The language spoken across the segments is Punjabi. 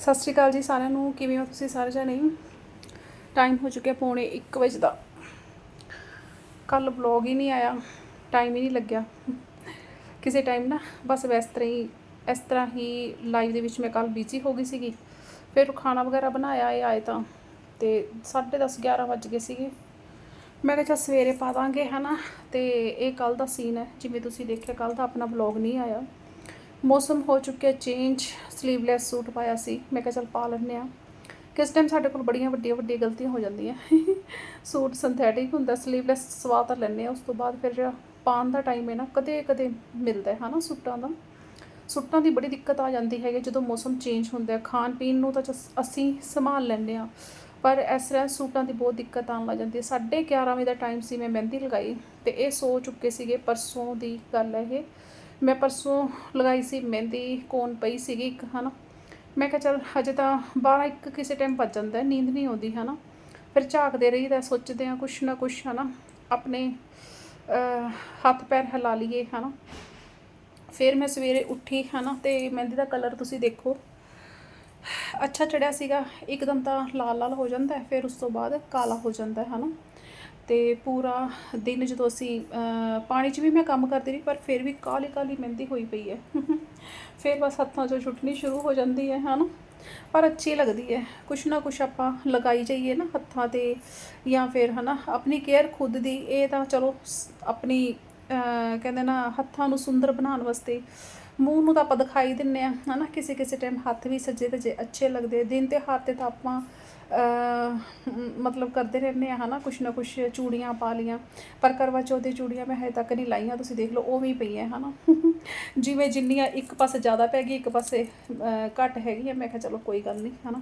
ਸਤਿ ਸ਼੍ਰੀ ਅਕਾਲ ਜੀ ਸਾਰਿਆਂ ਨੂੰ, ਕਿਵੇਂ ਹੋ ਤੁਸੀਂ ਸਾਰੇ ਜਣੇ? ਟਾਈਮ ਹੋ ਚੁੱਕਿਆ ਪੌਣੇ 1 ਵਜੇ ਦਾ। ਕੱਲ ਵਲੌਗ ਹੀ ਨਹੀਂ ਆਇਆ ਟਾਈਮ ਹੀ ਨਹੀਂ ਲੱਗਿਆ। ਕਿਸੇ ਟਾਈਮ ਨਾ, ਬਸ ਵੈਸ ਤਰ੍ਹਾਂ ਹੀ, ਇਸ ਤਰ੍ਹਾਂ ਹੀ ਲਾਈਵ ਦੇ ਵਿੱਚ ਮੈਂ ਕੱਲ ਬਿਜ਼ੀ ਹੋ ਗਈ ਸੀਗੀ। ਫਿਰ ਖਾਣਾ ਵਗੈਰਾ ਬਣਾਇਆ ਇਹ ਆਏ ਤਾਂ, ਤੇ 10:30 11 ਵੱਜ ਗਏ ਸੀਗੇ। ਮੈਂ ਕਿਹਾ ਚੱਲ ਸਵੇਰੇ ਪਾ ਦਾਂਗੇ, ਹਨਾ? ਤੇ ਇਹ ਕੱਲ ਦਾ ਸੀਨ ਹੈ, ਜਿਵੇਂ ਤੁਸੀਂ ਦੇਖਿਆ ਕੱਲ ਦਾ ਆਪਣਾ ਵਲੌਗ ਨਹੀਂ ਆਇਆ। ਮੌਸਮ ਹੋ ਚੁੱਕਿਆ ਚੇਂਜ ਸਲੀਵਲੈਸ ਸੂਟ ਪਾਇਆ ਸੀ। ਮੈਂ ਕਿਹਾ ਚੱਲ ਪਾ ਲੈਂਦੇ ਆ ਕਿਸ ਟਾਈਮ ਸਾਡੇ ਕੋਲ ਬੜੀਆਂ ਵੱਡੀਆਂ ਵੱਡੀਆਂ ਗਲਤੀਆਂ ਹੋ ਜਾਂਦੀਆਂ। ਸੂਟ ਸਿੰਥੈਟਿਕ ਹੁੰਦਾ ਸਲੀਵਲੈਸ ਸਵਾ ਤਾਂ ਲੈਂਦੇ ਆ ਉਸ ਤੋਂ ਬਾਅਦ ਫਿਰ ਜਿਹੜਾ ਪਾਉਣ ਦਾ ਟਾਈਮ ਹੈ ਨਾ ਕਦੇ ਕਦੇ ਮਿਲਦਾ ਹੈ, ਹਨਾ, ਸੂਟਾਂ ਦਾ। ਸੂਟਾਂ ਦੀ ਬੜੀ ਦਿੱਕਤ ਆ ਜਾਂਦੀ ਹੈਗੀ, ਜਦੋਂ ਮੌਸਮ ਚੇਂਜ ਹੁੰਦਾ ਖਾਣ ਪੀਣ ਨੂੰ ਤਾਂ ਚਸ- ਅਸੀਂ ਸੰਭਾਲ ਲੈਂਦੇ ਆ ਪਰ ਇਸ ਤਰ੍ਹਾਂ ਸੂਟਾਂ ਦੀ ਬਹੁਤ ਦਿੱਕਤ ਆਉਣ ਲੱਗ ਜਾਂਦੀ ਹੈ। 11:30 ਵਜੇ ਦਾ ਟਾਈਮ ਸੀ, ਮੈਂ ਮਹਿੰਦੀ ਲਗਾਈ ਤੇ ਇਹ ਸੋ ਚੁੱਕੇ ਸੀਗੇ, ਪਰਸੋਂ ਦੀ ਗੱਲ ਹੈ ਇਹ। ਮੈਂ ਪਰਸੋਂ ਲਗਾਈ ਸੀ, ਮਹਿੰਦੀ ਕੋਨ ਪਈ ਸੀਗੀ ਇੱਕ, ਹਨਾ। ਮੈਂ ਕਿਹਾ ਚਲ ਹਜੇ ਤਾਂ 12 ਇੱਕ ਕਿਸੇ ਟਾਈਮ ਵੱਜ ਜਾਂਦਾ ਨੀਂਦ ਨਹੀਂ ਆਉਂਦੀ, ਹਨਾ। ਫਿਰ ਝਾਕਦੇ ਰਹੀਦਾ ਸੋਚਦੇ ਆ ਕੁਛ ਨਾ ਕੁਛ, ਹਨਾ, ਆਪਣੇ ਹੱਥ ਪੈਰ ਹਿਲਾ ਲਈਏ, ਹਨਾ। ਫਿਰ ਮੈਂ ਸਵੇਰੇ ਉੱਠੀ, ਹਨਾ, ਤੇ ਮਹਿੰਦੀ ਦਾ ਕਲਰ ਤੁਸੀਂ ਦੇਖੋ। ਅੱਛਾ ਚੜਿਆ ਸੀਗਾ, ਇੱਕਦਮ ਤਾਂ ਲਾਲ ਲਾਲ ਹੋ ਜਾਂਦਾ ਫਿਰ ਉਸ ਤੋਂ ਬਾਅਦ ਕਾਲਾ ਹੋ ਜਾਂਦਾ ਹੈ, ਹਨਾ। ਤੇ ਪੂਰਾ ਦਿਨ ਜਦੋਂ ਅਸੀਂ ਪਾਣੀ 'ਚ ਵੀ ਮੈਂ ਕੰਮ ਕਰਦੀ ਰਹੀ, ਪਰ ਫਿਰ ਵੀ ਕਾਲੀ ਕਾਲੀ ਮਹਿੰਦੀ ਹੋਈ ਪਈ ਹੈ। ਫਿਰ ਬਸ ਹੱਥਾਂ 'ਚੋਂ ਛੁੱਟਣੀ ਸ਼ੁਰੂ ਹੋ ਜਾਂਦੀ ਹੈ, ਹਨਾ। ਪਰ ਅੱਛੀ ਲੱਗਦੀ ਹੈ। ਕੁਛ ਨਾ ਕੁਛ ਆਪਾਂ ਲਗਾਈ ਜਾਈਏ ਨਾ ਹੱਥਾਂ ਤੇ, ਜਾਂ ਫਿਰ, ਹਨਾ, ਆਪਣੀ ਕੇਅਰ ਖੁਦ ਦੀ, ਇਹ ਤਾਂ ਚਲੋ ਸ- ਆਪਣੀ ਕਹਿੰਦੇ ਨਾ ਹੱਥਾਂ ਨੂੰ ਸੁੰਦਰ ਬਣਾਉਣ ਵਾਸਤੇ ਮੂੰਹ ਨੂੰ ਤਾਂ ਆਪਾਂ ਦਿਖਾਈ ਦਿੰਨੇ ਆ, ਹਨਾ, ਕਿਸੇ ਕਿਸੇ ਟਾਈਮ ਹੱਥ ਵੀ ਸੱਜੇ ਤੇ ਅੱਛੇ ਲੱਗਦੇ ਦਿਨ ਤੇ ਹੱਥ ਤੇ ਤਾਂ ਆਪਾਂ ਮਤਲਬ ਕਰਦੇ ਰਹਿੰਦੇ ਆ, ਹਨਾ, ਕੁਛ ਨਾ ਕੁਛ ਚੂੜੀਆਂ ਪਾ ਲੀਆਂ ਪਰ ਕਰਵਾ ਚੌਥ ਦੀ ਚੂੜੀਆਂ ਮੈਂ ਹਜੇ ਤੱਕ ਨਹੀਂ ਲਾਈਆਂ, ਤੁਸੀਂ ਦੇਖ ਲਓ, ਉਹ ਵੀ ਪਈਆਂ, ਹਨਾ। ਜਿਵੇਂ ਜਿੰਨੀਆਂ ਇੱਕ ਪਾਸੇ ਜ਼ਿਆਦਾ ਪੈ ਗਈ, ਇੱਕ ਪਾਸੇ ਘੱਟ ਹੈਗੀ ਆ, ਮੈਂ ਕਿਹਾ ਚਲੋ ਕੋਈ ਗੱਲ ਨਹੀਂ, ਹਨਾ।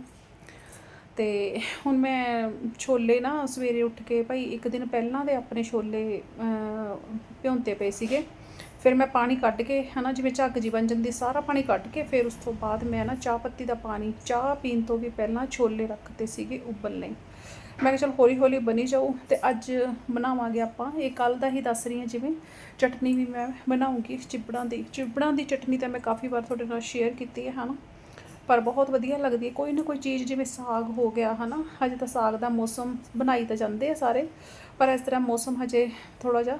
ਤੇ ਹੁਣ ਮੈਂ ਛੋਲੇ ਨਾ ਸਵੇਰੇ ਉੱਠ ਕੇ ਭਾਈ ਇੱਕ ਦਿਨ ਪਹਿਲਾਂ ਦੇ ਆਪਣੇ ਛੋਲੇ ਅਹ, ਭਿਉਂਤੇ ਪਏ ਸੀਗੇ। ਫਿਰ ਮੈਂ ਪਾਣੀ ਕੱਢ ਕੇ ਹਨਾ ਜਿਵੇਂ ਝੱਗ ਜੀ ਬਣ ਜਾਂਦੀ ਸਾਰਾ ਪਾਣੀ ਕੱਢ ਕੇ ਫਿਰ ਉਸ ਤੋਂ ਬਾਅਦ ਮੈਂ ਨਾ ਚਾਹ ਪੱਤੀ ਦਾ ਪਾਣੀ ਚਾਹ ਪੀਣ ਤੋਂ ਵੀ ਪਹਿਲਾਂ ਛੋਲੇ ਰੱਖਤੇ ਸੀਗੇ ਉਬਲ ਲਈ ਮੈਂ ਕਿਹਾ ਚਲ ਹੌਲੀ ਹੌਲੀ ਬਣੀ ਜਾਊ ਤੇ ਅੱਜ ਬਣਾਵਾਂਗੇ ਆਪਾਂ। ਇਹ ਕੱਲ ਦਾ ਹੀ ਦੱਸ ਰਹੀ ਹਾਂ ਜਿਵੇਂ ਚਟਨੀ ਵੀ ਮੈਂ ਬਣਾਉਂਗੀ ਚਿਬੜਾਂ ਦੀ। ਚਿਬੜਾਂ ਦੀ ਚਟਨੀ ਤਾਂ ਮੈਂ ਕਾਫੀ ਵਾਰ ਤੁਹਾਡੇ ਨਾਲ ਸ਼ੇਅਰ ਕੀਤੀ ਹੈ ਹਨਾ? ਪਰ ਬਹੁਤ ਵਧੀਆ ਲੱਗਦੀ ਹੈ। ਕੋਈ ਨਾ ਕੋਈ ਚੀਜ਼ ਜਿਵੇਂ ਸਾਗ ਹੋ ਗਿਆ, ਹਨਾ, ਹਜੇ ਤਾਂ ਸਾਗ ਦਾ ਮੌਸਮ ਬਣਾਈ ਤਾਂ ਜਾਂਦੇ ਆ ਸਾਰੇ, ਪਰ ਇਸ ਤਰ੍ਹਾਂ ਮੌਸਮ ਹਜੇ ਥੋੜਾ ਜਿਹਾ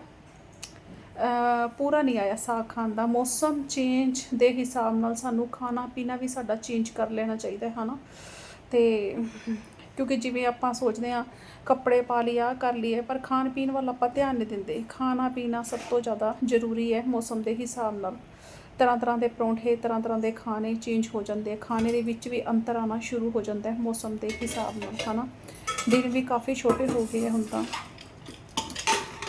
ਪੂਰਾ ਨਹੀਂ ਆਇਆ ਸਾਗ ਖਾਣ ਦਾ। ਮੌਸਮ ਚੇਂਜ ਦੇ ਹਿਸਾਬ ਨਾਲ ਸਾਨੂੰ ਖਾਣਾ ਪੀਣਾ ਵੀ ਸਾਡਾ ਚੇਂਜ ਕਰ ਲੈਣਾ ਚਾਹੀਦਾ ਹੈ ਹਨਾ। ਤੇ ਕਿਉਂਕਿ ਜਿਵੇਂ ਆਪਾਂ ਸੋਚਦੇ ਆ ਕੱਪੜੇ ਪਾ ਲਿਆ ਕਰ ਲਈਏ, ਪਰ ਖਾਣ ਪੀਣ ਵੱਲ ਆਪਾਂ ਧਿਆਨ ਨਹੀਂ ਦਿੰਦੇ। ਖਾਣਾ ਪੀਣਾ ਸਭ ਤੋਂ ਜ਼ਿਆਦਾ ਜ਼ਰੂਰੀ ਹੈ ਮੌਸਮ ਦੇ ਹਿਸਾਬ ਨਾਲ। ਤਰ੍ਹਾਂ ਤਰ੍ਹਾਂ ਦੇ ਪਰੌਂਠੇ, ਤਰ੍ਹਾਂ ਤਰ੍ਹਾਂ ਦੇ ਖਾਣੇ ਚੇਂਜ ਹੋ ਜਾਂਦੇ ਆ। ਖਾਣੇ ਦੇ ਵਿੱਚ ਵੀ ਅੰਤਰ ਆਉਣਾ ਸ਼ੁਰੂ ਹੋ ਜਾਂਦਾ ਹੈ ਮੌਸਮ ਦੇ ਹਿਸਾਬ ਨਾਲ, ਹਨਾ? ਦਿਨ ਵੀ ਕਾਫੀ ਛੋਟੇ ਹੋ ਗਏ ਆ ਹੁਣ ਤਾਂ।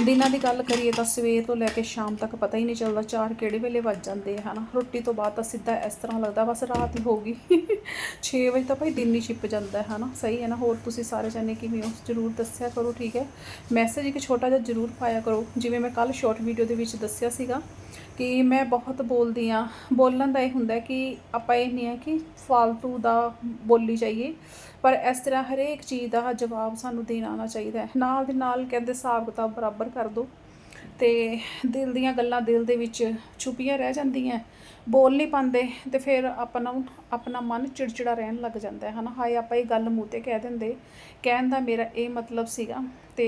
ਦਿਨਾਂ ਦੀ ਗੱਲ ਕਰੀਏ ਤਾਂ ਸਵੇਰ ਤੋਂ ਲੈ ਕੇ ਸ਼ਾਮ ਤੱਕ ਪਤਾ ਹੀ ਨਹੀਂ ਚੱਲਦਾ ਚਾਰ ਕਿਹੜੇ ਵੇਲੇ ਵੱਜ ਜਾਂਦੇ ਆ ਹਨਾ। ਰੋਟੀ ਤੋਂ ਬਾਅਦ ਤਾਂ ਸਿੱਧਾ ਇਸ ਤਰ੍ਹਾਂ ਲੱਗਦਾ, ਬਸ ਰਾਤ ਹੀ ਹੋ ਗਈ 6 ਵਜੇ ਤਾਂ ਭਾਈ ਦਿਨ ਹੀ ਛਿਪ ਜਾਂਦਾ ਹੈ ਹਨਾ ਸਹੀ ਹੈ ਨਾ? ਹੋਰ ਤੁਸੀਂ ਸਾਰੇ ਜਾਣੇ ਕਿਵੇਂ ਹੋ? ਜ਼ਰੂਰ ਦੱਸਿਆ ਕਰੋ, ਠੀਕ ਹੈ? ਮੈਸੇਜ ਇੱਕ ਛੋਟਾ ਜਿਹਾ ਜ਼ਰੂਰ ਪਾਇਆ ਕਰੋ। ਜਿਵੇਂ ਮੈਂ ਕੱਲ ਸ਼ਾਰਟ ਵੀਡੀਓ ਦੇ ਵਿੱਚ ਦੱਸਿਆ ਸੀਗਾ ਕਿ ਮੈਂ ਬਹੁਤ ਬੋਲਦੀ ਆ ਬੋਲਣ ਦਾ ਇਹ ਹੁੰਦਾ ਕਿ ਆਪਾਂ ਇਹ ਨਹੀਂ ਹੈ ਕਿ ਫਾਲਤੂ ਦਾ ਬੋਲੀ ਜਾਈਏ। ਪਰ ਇਸ ਤਰ੍ਹਾਂ ਹਰੇਕ ਚੀਜ਼ ਦਾ ਜਵਾਬ ਸਾਨੂੰ ਦੇਣਾ ਆਉਣਾ ਚਾਹੀਦਾ ਹੈ। ਨਾਲ ਦੇ ਨਾਲ ਕਹਿੰਦੇ ਹਿਸਾਬ ਕਿਤਾਬ ਬਰਾਬਰ ਕਰ ਦਿਓ ਤੇ ਦਿਲ ਦੀਆਂ ਗੱਲਾਂ ਦਿਲ ਦੇ ਵਿੱਚ ਛੁਪੀਆਂ ਰਹਿ ਜਾਂਦੀਆਂ, ਬੋਲ ਨਹੀਂ ਪਾਉਂਦੇ ਤੇ ਫਿਰ ਆਪਣਾ ਆਪਣਾ ਮਨ ਚਿੜਚਿੜਾ ਰਹਿਣ ਲੱਗ ਜਾਂਦਾ ਹੈ, ਹਨਾ? ਹਾਏ, ਆਪਾਂ ਇਹ ਗੱਲ ਮੂੰਹ ਤੇ ਕਹਿ ਦਿੰਦੇ, ਕਹਿਣ ਦਾ ਮੇਰਾ ਇਹ ਮਤਲਬ ਸੀਗਾ ਤੇ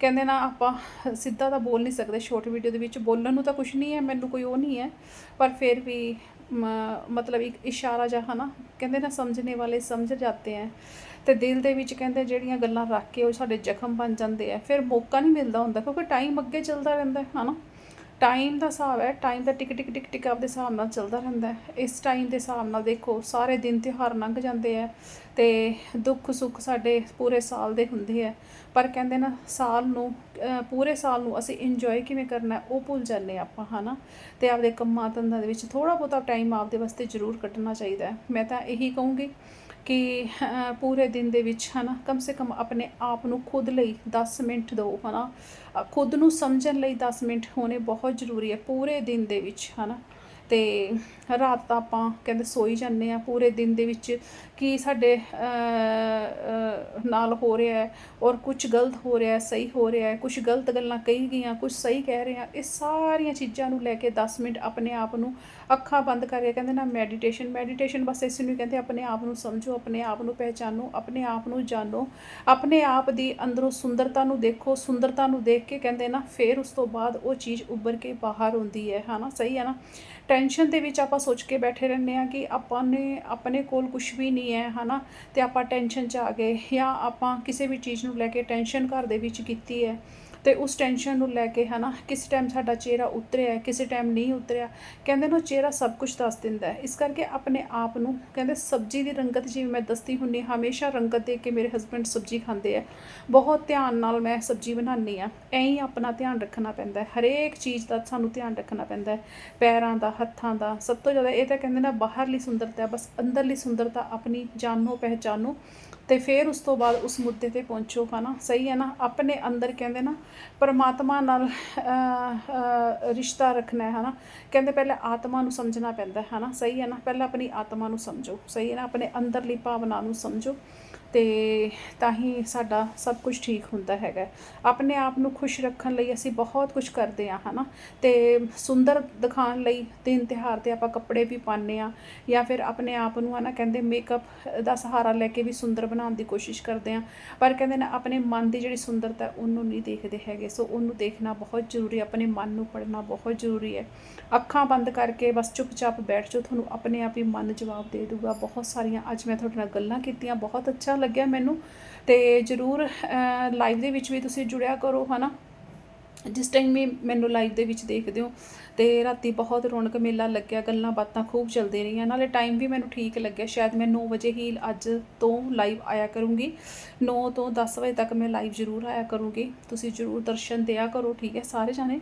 ਕਹਿੰਦੇ ਨਾ ਆਪਾਂ ਸਿੱਧਾ ਤਾਂ ਬੋਲ ਨਹੀਂ ਸਕਦੇ ਸ਼ਾਰਟ ਵੀਡੀਓ ਦੇ ਵਿੱਚ ਬੋਲਣ ਨੂੰ ਤਾਂ ਕੁਝ ਨਹੀਂ ਹੈ, ਮੈਨੂੰ ਕੋਈ ਉਹ ਨਹੀਂ ਹੈ, ਪਰ ਫਿਰ ਵੀ ਮਤਲਬ ਇੱਕ ਇਸ਼ਾਰਾ ਜਿਹਾ ਹਨਾ, ਕਹਿੰਦੇ ਨਾ ਸਮਝਣੇ ਵਾਲੇ ਸਮਝ ਜਾਂਦੇ ਆ ਤੇ ਦਿਲ ਦੇ ਵਿੱਚ ਕਹਿੰਦੇ ਜਿਹੜੀਆਂ ਗੱਲਾਂ ਰੱਖ ਕੇ ਉਹ ਸਾਡੇ ਜ਼ਖਮ ਬਣ ਜਾਂਦੇ ਆ ਫਿਰ ਮੌਕਾ ਨਹੀਂ ਮਿਲਦਾ ਹੁੰਦਾ ਕਿਉਂਕਿ ਟਾਈਮ ਅੱਗੇ ਚੱਲਦਾ ਰਹਿੰਦਾ ਹੈ, ਹਨਾ। ਟਾਈਮ ਦਾ ਹਿਸਾਬ ਹੈ ਟਾਈਮ ਦਾ ਟਿਕ ਟਿਕ ਟਿਕ ਟਿਕ ਆਪਦੇ ਹਿਸਾਬ ਨਾਲ ਚੱਲਦਾ ਰਹਿੰਦਾ ਹੈ। ਇਸ ਟਾਈਮ ਦੇ ਹਿਸਾਬ ਨਾਲ ਦੇਖੋ, ਸਾਰੇ ਦਿਨ ਤਿਉਹਾਰ ਲੰਘ ਜਾਂਦੇ ਆ ਤੇ ਦੁੱਖ ਸੁੱਖ ਸਾਡੇ ਪੂਰੇ ਸਾਲ ਦੇ ਹੁੰਦੇ ਆ ਪਰ ਕਹਿੰਦੇ ਨਾ, ਸਾਲ ਨੂੰ ਪੂਰੇ ਸਾਲ ਨੂੰ ਅਸੀਂ ਇੰਜੋਏ ਕਿਵੇਂ ਕਰਨਾ ਉਹ ਭੁੱਲ ਜਾਂਦੇ ਹਾਂ ਆਪਾਂ, ਹਨਾ? ਤੇ ਆਪਦੇ ਕੰਮਾਂ ਧੰਦਾਂ ਦੇ ਵਿੱਚ ਥੋੜਾ ਬਹੁਤਾ ਟਾਈਮ ਆਪਦੇ ਵਾਸਤੇ ਜ਼ਰੂਰ ਕੱਢਣਾ ਚਾਹੀਦਾ ਮੈਂ ਤਾਂ ਇਹੀ ਕਹੂੰਗੀ ਕਿ ਪੂਰੇ ਦਿਨ ਦੇ ਵਿੱਚ ਹਨਾ ਕਮ ਸੇ ਕਮ ਆਪਣੇ ਆਪ ਨੂੰ ਖੁਦ ਲਈ 10 ਮਿੰਟ ਦਿਓ ਹਨਾ। ਅਹ, ਖੁਦ ਨੂੰ ਸਮਝਣ ਲਈ 10 ਮਿੰਟ ਹੋਣੇ ਬਹੁਤ ਜ਼ਰੂਰੀ ਹੈ ਪੂਰੇ ਦਿਨ ਦੇ ਵਿੱਚ ਹਨਾ। ਤੇ ਰਾਤ ਤਾਂ ਆਪਾਂ ਕਹਿੰਦੇ ਸੋਈ ਜਾਂਦੇ ਆ ਪੂਰੇ ਦਿਨ ਦੇ ਵਿੱਚ ਕੀ ਸਾਡੇ ਨਾਲ ਹੋ ਰਿਹਾ ਹੈ ਔਰ ਕੁਝ ਗਲਤ ਹੋ ਰਿਹਾ ਹੈ, ਸਹੀ ਹੋ ਰਿਹਾ ਹੈ ਕੁਝ ਗਲਤ ਗੱਲਾਂ ਕਹੀ ਗਈਆਂ ਕੁਝ ਸਹੀ ਕਹਿ ਰਹੇ ਆ ਇਹ ਸਾਰੀਆਂ ਚੀਜ਼ਾਂ ਨੂੰ ਲੈ ਕੇ 10 ਮਿੰਟ ਆਪਣੇ ਆਪ ਨੂੰ ਅੱਖਾਂ ਬੰਦ ਕਰਕੇ ਕਹਿੰਦੇ ਨਾ ਮੈਡੀਟੇਸ਼ਨ ਮੈਡੀਟੇਸ਼ਨ ਬਸ ਇਸ ਨੂੰ ਕਹਿੰਦੇ ਆਪਣੇ ਆਪ ਨੂੰ ਸਮਝੋ, ਆਪਣੇ ਆਪ ਨੂੰ ਪਹਿਚਾਨੋ, ਆਪਣੇ ਆਪ ਨੂੰ ਜਾਣੋ, ਆਪਣੇ ਆਪ ਦੀ ਅੰਦਰੋਂ ਸੁੰਦਰਤਾ ਨੂੰ ਦੇਖੋ, ਸੁੰਦਰਤਾ ਨੂੰ ਦੇਖ ਕੇ ਕਹਿੰਦੇ ਨਾ ਫਿਰ ਉਸ ਤੋਂ ਬਾਅਦ ਉਹ ਚੀਜ਼ ਉੱਭਰ ਕੇ ਬਾਹਰ ਆਉਂਦੀ ਹੈ ਹਨਾ ਸਹੀ ਹੈ ਨਾ? ਟੈਨਸ਼ਨ ਦੇ ਵਿੱਚ ਆਪਾਂ ਸੋਚ ਕੇ ਬੈਠੇ ਰਹਿੰਦੇ ਆ ਕਿ ਆਪਾਂ ਨੇ, ਆਪਣੇ ਕੋਲ ਕੁਝ ਵੀ ਨਹੀਂ ਹੈ ਹਨਾ? ਤੇ ਆਪਾਂ ਟੈਨਸ਼ਨ 'ਚ ਆ ਗਏ ਜਾਂ ਆਪਾਂ ਕਿਸੇ ਵੀ ਚੀਜ਼ ਨੂੰ ਲੈ ਕੇ ਟੈਨਸ਼ਨ ਘਰ ਦੇ ਵਿੱਚ ਕੀਤੀ ਹੈ। ਤੇ ਉਸ ਟੈਨਸ਼ਨ ਨੂੰ ਲੈ ਕੇ ਹਨਾ ਕਿਸੇ ਟਾਈਮ ਸਾਡਾ ਚਿਹਰਾ ਉਤਰਿਆ ਕਿਸੇ ਟਾਈਮ ਨਹੀਂ ਉਤਰਿਆ ਕਹਿੰਦੇ ਨਾ ਚਿਹਰਾ ਸਭ ਕੁਝ ਦੱਸ ਦਿੰਦਾ ਇਸ ਕਰਕੇ ਆਪਣੇ ਆਪ ਨੂੰ ਕਹਿੰਦੇ ਸਬਜ਼ੀ ਦੀ ਰੰਗਤ ਜਿਵੇਂ ਮੈਂ ਦੱਸਦੀ ਹੁੰਨੀ ਹਮੇਸ਼ਾ ਰੰਗਤ ਦੇ ਕੇ ਮੇਰੇ ਹਸਬੰਡ ਸਬਜ਼ੀ ਖਾਂਦੇ ਆ। ਬਹੁਤ ਧਿਆਨ ਨਾਲ ਮੈਂ ਸਬਜ਼ੀ ਬਣਾਉਂਦੀ ਆ ਐਂ ਹੀ ਆਪਣਾ ਧਿਆਨ ਰੱਖਣਾ ਪੈਂਦਾ ਹੈ। ਹਰੇਕ ਚੀਜ਼ ਦਾ ਸਾਨੂੰ ਧਿਆਨ ਰੱਖਣਾ ਪੈਂਦਾ ਹੈ। ਪੈਰਾਂ ਦਾ ਹੱਥਾਂ ਦਾ ਸਭ ਤੋਂ ਜ਼ਿਆਦਾ ਇਹ ਤਾਂ ਕਹਿੰਦੇ ਨਾ ਬਾਹਰਲੀ ਸੁੰਦਰਤਾ ਹੈ, ਬਸ ਅੰਦਰਲੀ ਸੁੰਦਰਤਾ ਆਪਣੀ ਜਾਨੋ ਪਹਿਚਾਨੋ ਤੇ ਫਿਰ ਉਸ ਤੋਂ ਬਾਅਦ ਉਸ ਮੁੱਦੇ ਤੇ ਪਹੁੰਚੋ ਹਨਾ। ਸਹੀ ਹੈ ਨਾ। ਆਪਣੇ ਅੰਦਰ ਕਹਿੰਦੇ ਨਾ, ਪਰਮਾਤਮਾ ਨਾਲ ਰਿਸ਼ਤਾ ਰੱਖਣਾ ਹੈ ਹਨਾ। ਕਹਿੰਦੇ ਪਹਿਲੇ ਆਤਮਾ ਨੂੰ ਸਮਝਣਾ ਪੈਂਦਾ ਹੈ ਹਨਾ। ਸਹੀ ਹੈ ਨਾ। ਪਹਿਲਾਂ ਆਪਣੀ ਆਤਮਾ ਨੂੰ ਸਮਝੋ। ਸਹੀ ਹੈ ਨਾ। ਆਪਣੇ ਅੰਦਰਲੀ ਭਾਵਨਾ ਨੂੰ ਸਮਝੋ। ਤੇ ਤਾਂ ਹੀ ਸਾਡਾ ਸਭ ਕੁਝ ਠੀਕ ਹੁੰਦਾ ਹੈਗਾ। ਆਪਣੇ ਆਪ ਨੂੰ ਖੁਸ਼ ਰੱਖਣ ਲਈ ਅਸੀਂ ਬਹੁਤ ਕੁਝ ਕਰਦੇ ਆ ਹਨਾ? ਤੇ ਸੁੰਦਰ ਦਿਖਾਉਣ ਲਈ ਤਿੰਨ ਤਿਉਹਾਰ ਤੇ ਆਪਾਂ ਕੱਪੜੇ ਵੀ ਪਾਉਂਦੇ ਆ ਜਾਂ ਫਿਰ ਆਪਣੇ ਆਪ ਨੂੰ, ਹਨਾ, ਕਹਿੰਦੇ ਮੇਕਅਪ ਦਾ ਸਹਾਰਾ ਲੈ ਕੇ ਵੀ ਸੁੰਦਰ ਬਣਾਉਣ ਦੀ ਕੋਸ਼ਿਸ਼ ਕਰਦੇ ਆ ਪਰ ਕਹਿੰਦੇ ਨੇ ਆਪਣੇ ਮਨ ਦੀ ਜਿਹੜੀ ਸੁੰਦਰਤਾ ਉਹਨੂੰ ਨਹੀਂ ਦੇਖਦੇ ਹੈਗੇ। ਸੋ ਉਹਨੂੰ ਦੇਖਣਾ ਬਹੁਤ ਜ਼ਰੂਰੀ ਆਪਣੇ ਮਨ ਨੂੰ ਪੜ੍ਹਨਾ ਬਹੁਤ ਜ਼ਰੂਰੀ ਹੈ। ਅੱਖਾਂ ਬੰਦ ਕਰਕੇ ਬਸ ਚੁੱਪਚਾਪ ਬੈਠ ਜਾਓ, ਤੁਹਾਨੂੰ ਆਪਣੇ ਆਪ ਹੀ ਮਨ ਜਵਾਬ ਦੇ ਦੂਗਾ ਬਹੁਤ ਸਾਰੀਆਂ, ਅੱਜ ਮੈਂ ਤੁਹਾਡੇ ਨਾਲ ਗੱਲਾਂ ਕੀਤੀਆਂ, ਬਹੁਤ ਅੱਛਾ ਲੱਗਿਆ ਮੈਨੂੰ। ਤੇ ਜਰੂਰ ਲਾਈਵ ਦੇ ਵਿੱਚ ਵੀ ਤੁਸੀਂ ਜੁੜਿਆ ਕਰੋ, ਹਨਾ? ਜਿਸ ਟਾਈਮ ਵੀ ਮੈਨੂੰ ਲਾਈਵ ਦੇ ਵਿੱਚ ਦੇਖਦੇ ਹੋ, ਤੇ ਰਾਤੀ ਬਹੁਤ ਰੌਣਕ ਮੇਲਾ ਲੱਗਿਆ, ਗੱਲਾਂ ਬਾਤਾਂ ਖੂਬ ਚੱਲਦੇ ਰਹੀਆਂ, ਨਾਲੇ ਟਾਈਮ ਵੀ ਮੈਨੂੰ ਠੀਕ ਲੱਗਿਆ। ਸ਼ਾਇਦ ਮੈਂ 9 ਵਜੇ ਹੀ ਅੱਜ ਤੋਂ ਲਾਈਵ ਆਇਆ ਕਰੂੰਗੀ। 9 ਤੋਂ 10 ਵਜੇ ਤੱਕ ਮੈਂ ਲਾਈਵ ਜ਼ਰੂਰ ਆਇਆ ਕਰੂੰਗੀ। ਤੁਸੀਂ ਜ਼ਰੂਰ ਦਰਸ਼ਨ ਦਿਆ ਕਰੋ, ਠੀਕ ਹੈ? ਸਾਰੇ ਜਾਣੇ।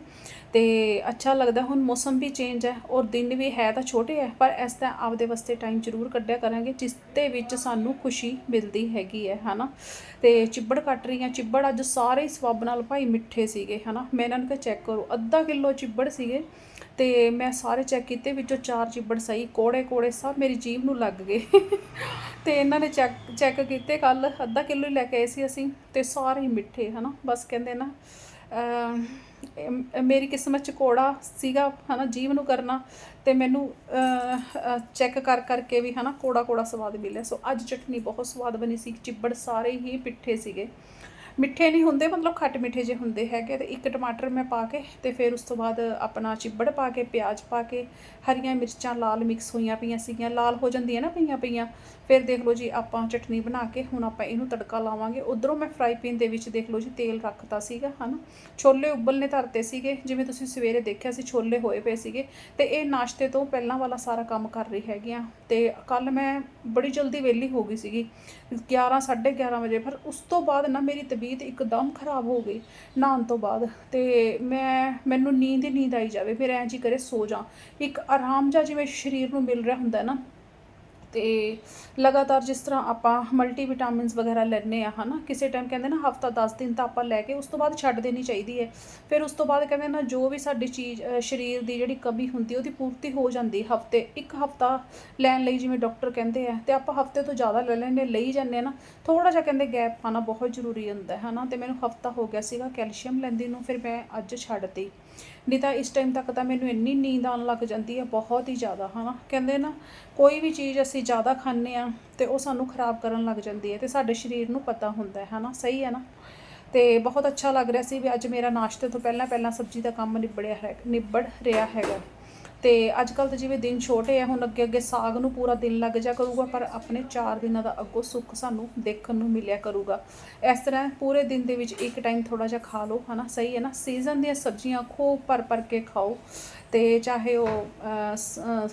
ਤੇ ਅੱਛਾ ਲੱਗਦਾ, ਹੁਣ ਮੌਸਮ ਵੀ ਚੇਂਜ ਹੈ ਔਰ ਦਿਨ ਵੀ ਹੈ ਤਾਂ ਛੋਟੇ ਹੈ, ਪਰ ਇਸ ਤਰ੍ਹਾਂ ਆਪਦੇ ਵਾਸਤੇ ਟਾਈਮ ਜ਼ਰੂਰ ਕੱਢਿਆ ਕਰਾਂਗੇ, ਜਿਸ ਦੇ ਵਿੱਚ ਸਾਨੂੰ ਖੁਸ਼ੀ ਮਿਲਦੀ ਹੈਗੀ ਹੈ, ਹਨਾ? ਤੇ ਚਿੱਬੜ ਕੱਟ ਰਹੀ ਹਾਂ, ਚਿੱਬੜ ਅੱਜ ਸਾਰੇ ਹੀ ਸਵਾਬ ਨਾਲ ਭਾਈ ਮਿੱਠੇ ਸੀਗੇ, ਹਨਾ? ਮੈਂ ਇਹਨਾਂ ਨੂੰ ਕਿਹਾ ਚੈੱਕ ਕਰੋ, ਅੱਧਾ ਕਿਲੋ ਚਿੱਬੜ ਸੀਗੇ ਤੇ ਮੈਂ ਸਾਰੇ ਚੈੱਕ ਕੀਤੇ, ਵਿੱਚੋਂ ਚਾਰ ਚਿੱਬੜ ਸਹੀ, ਕੋੜੇ ਕੋੜੇ ਸਭ ਮੇਰੀ ਜੀਭ ਨੂੰ ਲੱਗ ਗਏ। ਤੇ ਇਹਨਾਂ ਨੇ ਚੈੱਕ ਚੈੱਕ ਕੀਤੇ ਕੱਲ ਅੱਧਾ ਕਿਲੋ ਹੀ ਲੈ ਕੇ ਆਏ ਸੀ ਅਸੀਂ ਤੇ ਸਾਰੇ ਹੀ ਮਿੱਠੇ, ਹਨਾ? ਬਸ ਕਹਿੰਦੇ ਨਾ ਮੇਰੀ ਕਿਸਮਤ ਚ ਕੋੜਾ ਸੀਗਾ, ਹਨਾ, ਜੀਵ ਨੂੰ ਕਰਨਾ, ਤੇ ਮੈਨੂੰ ਚੈੱਕ ਕਰ ਕਰਕੇ ਵੀ, ਹਨਾ, ਕੋੜਾ ਕੋੜਾ ਸਵਾਦ ਮਿਲਿਆ। ਸੋ ਅੱਜ ਚਟਨੀ ਬਹੁਤ ਸਵਾਦ ਬਣੀ ਸੀ, ਚਿੱਬੜ ਸਾਰੇ ਹੀ ਪਿੱਠੇ ਸੀਗੇ। ਮਿੱਠੇ ਨਹੀਂ ਹੁੰਦੇ, ਮਤਲਬ ਖੱਟ ਮਿੱਠੇ ਜੇ ਹੁੰਦੇ ਹੈਗੇ, ਤੇ ਇੱਕ ਟਮਾਟਰ ਮੈਂ ਪਾ ਕੇ, ਤੇ ਫਿਰ ਉਸ ਤੋਂ ਬਾਅਦ ਆਪਣਾ ਚਿੱਬੜ ਪਾ ਕੇ, ਪਿਆਜ਼ ਪਾ ਕੇ, ਹਰੀਆਂ ਮਿਰਚਾਂ ਲਾਲ ਮਿਕਸ ਹੋਈਆਂ ਪਈਆਂ ਸੀਗੀਆਂ, ਲਾਲ ਹੋ ਜਾਂਦੀਆਂ ਨਾ ਪਈਆਂ ਪਈਆਂ ਫਿਰ ਦੇਖ ਲਓ ਜੀ ਆਪਾਂ ਚਟਨੀ ਬਣਾ ਕੇ ਹੁਣ ਆਪਾਂ ਇਹਨੂੰ ਤੜਕਾ ਲਾਵਾਂਗੇ। ਉਧਰੋਂ ਮੈਂ ਫਰਾਈ ਪੈਨ ਦੇ ਵਿੱਚ ਦੇਖ ਲਓ ਜੀ ਤੇਲ ਰੱਖਤਾ ਸੀਗਾ, ਹਨਾ? ਛੋਲੇ ਉਬਲਨੇ ਧਰਤੇ ਸੀਗੇ, ਜਿਵੇਂ ਤੁਸੀਂ ਸਵੇਰੇ ਦੇਖਿਆ ਸੀ ਛੋਲੇ ਹੋਏ ਪਏ ਸੀਗੇ। ਤੇ ਇਹ ਨਾਸ਼ਤੇ ਤੋਂ ਪਹਿਲਾਂ ਵਾਲਾ ਸਾਰਾ ਕੰਮ ਕਰ ਰਹੀ ਹੈਗੀ ਆ। ਤੇ ਕੱਲ ਮੈਂ ਬੜੀ ਜਲਦੀ ਵਿਹਲੀ ਹੋ ਗਈ ਸੀਗੀ 11 11:30 ਵਜੇ। ਪਰ ਉਸ ਤੋਂ ਬਾਅਦ ਨਾ ਮੇਰੀ ਤਬੀਅਤ ਇੱਕਦਮ ਖਰਾਬ ਹੋ ਗਈ, ਨਹਾਉਣ ਤੋਂ ਬਾਅਦ। ਤੇ ਮੈਂ, ਮੈਨੂੰ ਨੀਂਦ ਹੀ ਨੀਂਦ ਆਈ ਜਾਵੇ, ਫਿਰ ਐਂ ਜੀ ਕਰੇ ਸੋ ਜਾ। ਇੱਕ ਆਰਾਮ ਜਿਹਾ ਜਿਵੇਂ ਸਰੀਰ ਨੂੰ ਮਿਲ ਰਿਹਾ ਹੁੰਦਾ ਨਾ ਤੇ ਲਗਾਤਾਰ ਜਿਸ ਤਰ੍ਹਾਂ ਆਪਾਂ ਮਲਟੀਵਿਟਾਮਿਨਸ ਵਗੈਰਾ ਲੈਣੇ ਆ ਹਨਾ, ਕਿਸੇ ਟਾਈਮ ਕਹਿੰਦੇ ਨਾ ਹਫਤਾ 10 ਦਿਨ ਤਾਂ ਆਪਾਂ ਲੈ ਕੇ ਉਸ ਤੋਂ ਬਾਅਦ ਛੱਡ ਦੇਣੀ ਚਾਹੀਦੀ ਹੈ। ਫਿਰ ਉਸ ਤੋਂ ਬਾਅਦ ਕਹਿੰਦੇ ਨਾ ਜੋ ਵੀ ਸਾਡੀ ਚੀਜ਼ ਸਰੀਰ ਦੀ ਜਿਹੜੀ ਕਮੀ ਹੁੰਦੀ ਉਹਦੀ ਪੂਰਤੀ ਹੋ ਜਾਂਦੀ ਹਫ਼ਤੇ, ਇੱਕ ਹਫਤਾ ਲੈਣ ਲਈ ਜਿਵੇਂ ਡਾਕਟਰ ਕਹਿੰਦੇ ਆ, ਤੇ ਆਪਾਂ ਹਫ਼ਤੇ ਤੋਂ ਜ਼ਿਆਦਾ ਲੈ ਲੈਂਦੇ, ਲਈ ਜਾਂਦੇ ਆ ਨਾ ਥੋੜਾ ਜਿਹਾ ਕਹਿੰਦੇ ਗੈਪ ਪਾਣਾ ਬਹੁਤ ਜ਼ਰੂਰੀ ਹੁੰਦਾ ਹੈ, ਹਨਾ, ਤੇ ਮੈਨੂੰ ਹਫਤਾ ਹੋ ਗਿਆ ਸੀਗਾ ਕੈਲਸ਼ੀਅਮ ਲੈਂਦੀ ਨੂੰ, ਫਿਰ ਮੈਂ ਅੱਜ ਛੱਡਤੀ। ਨਹੀਂ ਤਾਂ ਇਸ ਟਾਈਮ ਤੱਕ ਤਾਂ ਮੈਨੂੰ ਇੰਨੀ ਨੀਂਦ ਆਉਣ ਲੱਗ ਜਾਂਦੀ ਹੈ, ਬਹੁਤ ਹੀ ਜ਼ਿਆਦਾ, ਹਨਾ। ਕਹਿੰਦੇ ਨਾ, ਕੋਈ ਵੀ ਚੀਜ਼ ਅਸੀਂ ਜ਼ਿਆਦਾ ਖਾਂਦੇ ਆ ਤੇ ਉਹ ਸਾਨੂੰ ਖਰਾਬ ਕਰਨ ਲੱਗ ਜਾਂਦੀ ਹੈ ਤੇ ਸਾਡੇ ਸਰੀਰ ਨੂੰ ਪਤਾ ਹੁੰਦਾ ਹੈ, ਹਨਾ। ਸਹੀ ਹੈ ਨਾ? ਤੇ ਬਹੁਤ ਅੱਛਾ ਲੱਗ ਰਿਹਾ ਸੀ ਵੀ ਅੱਜ ਮੇਰਾ ਨਾਸ਼ਤੇ ਤੋਂ ਪਹਿਲਾਂ ਪਹਿਲਾਂ ਸਬਜ਼ੀ ਦਾ ਕੰਮ ਨਿਬੜਿਆ ਹੈ, ਨਿਬੜ ਰਿਹਾ ਹੈਗਾ। ਤੇ ਅੱਜ ਕੱਲ ਤਾਂ ਜਿਵੇਂ ਦਿਨ ਛੋਟੇ ਆ, ਹੁਣ ਅੱਗੇ ਅੱਗੇ ਸਾਗ ਨੂੰ ਪੂਰਾ ਦਿਨ ਲੱਗ ਜਾ ਕਰੂਗਾ, ਪਰ ਆਪਣੇ 4 ਦਿਨਾਂ ਦਾ ਅੱਗੋਂ ਸੁੱਖ ਸਾਨੂੰ ਦੇਖਣ ਨੂੰ ਮਿਲਿਆ ਕਰੂਗਾ। ਇਸ ਤਰ੍ਹਾਂ ਪੂਰੇ ਦਿਨ ਦੇ ਵਿੱਚ ਇੱਕ ਟਾਈਮ ਥੋੜਾ ਜਿਹਾ ਖਾ ਲਓ, ਹਨਾ? ਸਹੀ ਹੈ ਨਾ? ਸੀਜ਼ਨ ਦੀਆਂ ਸਬਜ਼ੀਆਂ ਖੂਬ ਭਰ ਭਰ ਕੇ ਖਾਓ ਤੇ ਚਾਹੇ ਉਹ